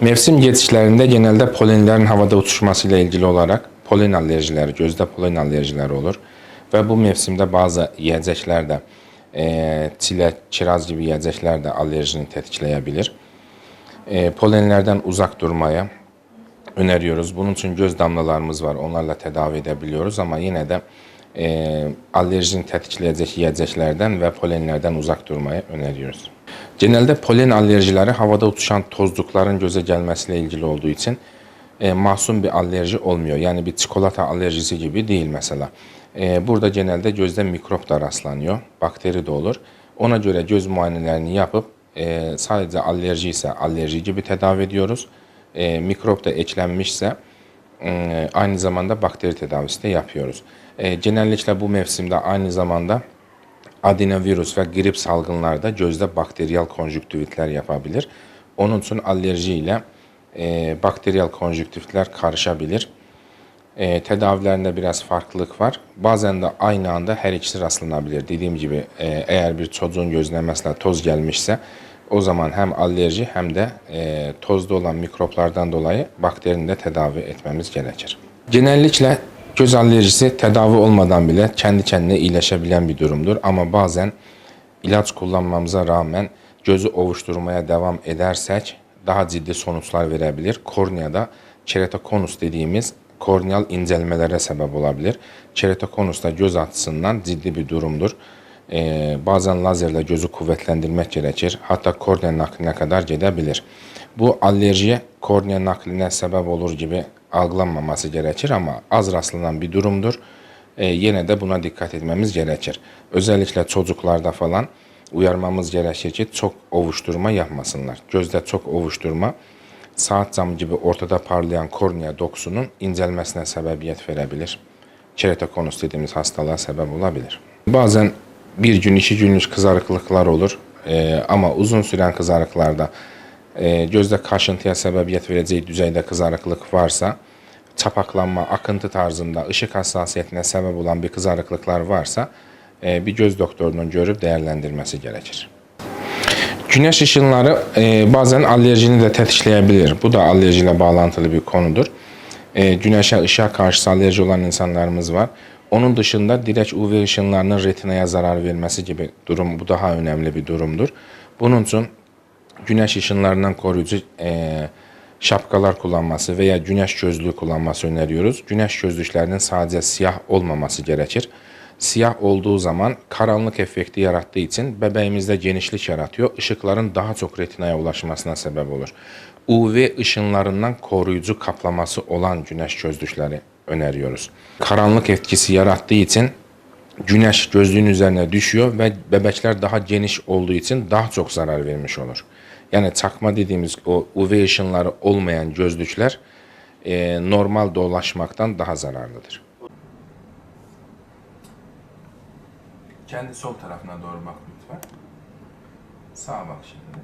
Mevsim geçişlerinde genelde polenlerin havada uçuşmasıyla ilgili olarak polen alerjileri, gözde polen alerjileri olur. Ve bu mevsimde bazı yiyecekler de, e, çilek, kiraz gibi yiyecekler de alerjini tetikleyebilir. E, polenlerden uzak durmaya öneriyoruz. Bunun için göz damlalarımız var, onlarla tedavi edebiliyoruz ama yine de e, alerjini tetikleyecek yiyeceklerden ve polenlerden uzak durmayı öneriyoruz. Genelde polen alerjileri havada uçuşan tozlukların göze gelmesiyle ilgili olduğu için e, masum bir alerji olmuyor. Yani bir çikolata alerjisi gibi değil mesela. E, burada genelde gözde mikrop da rastlanıyor, bakteri de olur. Ona göre göz muayenelerini yapıp e, sadece alerji ise alerji gibi tedavi ediyoruz. E, mikrop da eklenmişse e, aynı zamanda bakteri tedavisi de yapıyoruz. E, genellikle bu mevsimde aynı zamanda adenovirüs ve grip salgınlarda gözde bakteriyel konjüktivitler yapabilir. Onun için alerji ile e, bakteriyel konjüktivitler karışabilir. E, tedavilerinde biraz farklılık var. Bazen de aynı anda her ikisi rastlanabilir. Dediğim gibi e, eğer bir çocuğun gözüne mesela toz gelmişse o zaman hem alerji hem de e, tozda olan mikroplardan dolayı bakterinin de tedavi etmemiz gerekir. Genellikle göz alerjisi tedavi olmadan bile kendi kendine iyileşebilen bir durumdur. Ama bazen ilaç kullanmamıza rağmen gözü ovuşturmaya devam edersek daha ciddi sonuçlar verebilir. Korneada keratokonus dediğimiz korneal incelmelere sebep olabilir. Keratokonus da göz açısından ciddi bir durumdur. Ee, bazen lazerle gözü kuvvetlendirmek gerekir. Hatta kornea nakline kadar gidebilir. Bu alerjiye kornea nakline sebep olur gibi algılanmaması gerekir ama az rastlanan bir durumdur. Ee, yine de buna dikkat etmemiz gerekir. Özellikle çocuklarda falan uyarmamız gerekir ki çok ovuşturma yapmasınlar. Gözde çok ovuşturma saat camı gibi ortada parlayan kornea dokusunun incelmesine sebebiyet verebilir. Keratokonus dediğimiz hastalığa sebep olabilir. Bazen bir gün, iki günlük kızarıklıklar olur Ee, ama uzun süren kızarıklarda e, gözde kaşıntıya sebebiyet vereceği düzeyde kızarıklık varsa, çapaklanma, akıntı tarzında ışık hassasiyetine sebep olan bir kızarıklıklar varsa e, bir göz doktorunun görüp değerlendirmesi gerekir. Güneş ışınları e, bazen alerjini de tetikleyebilir. Bu da alerjiyle bağlantılı bir konudur. E, güneşe, ışığa karşı alerji olan insanlarımız var. Onun dışında direkt UV ışınlarının retinaya zarar vermesi gibi durum, bu daha önemli bir durumdur. Bunun için güneş ışınlarından koruyucu e, şapkalar kullanması veya güneş gözlüğü kullanması öneriyoruz. Güneş gözlüklerinin sadece siyah olmaması gerekir. Siyah olduğu zaman karanlık efekti yarattığı için bebeğimizde genişlik yaratıyor. Işıkların daha çok retinaya ulaşmasına sebep olur. UV ışınlarından koruyucu kaplaması olan güneş gözlükleri öneriyoruz. Karanlık etkisi yarattığı için güneş gözlüğün üzerine düşüyor ve bebekler daha geniş olduğu için daha çok zarar vermiş olur. Yani çakma dediğimiz o UV ışınları olmayan gözlükler e, normal dolaşmaktan daha zararlıdır. Kendi sol tarafına doğru bak lütfen. Sağa bak şimdi.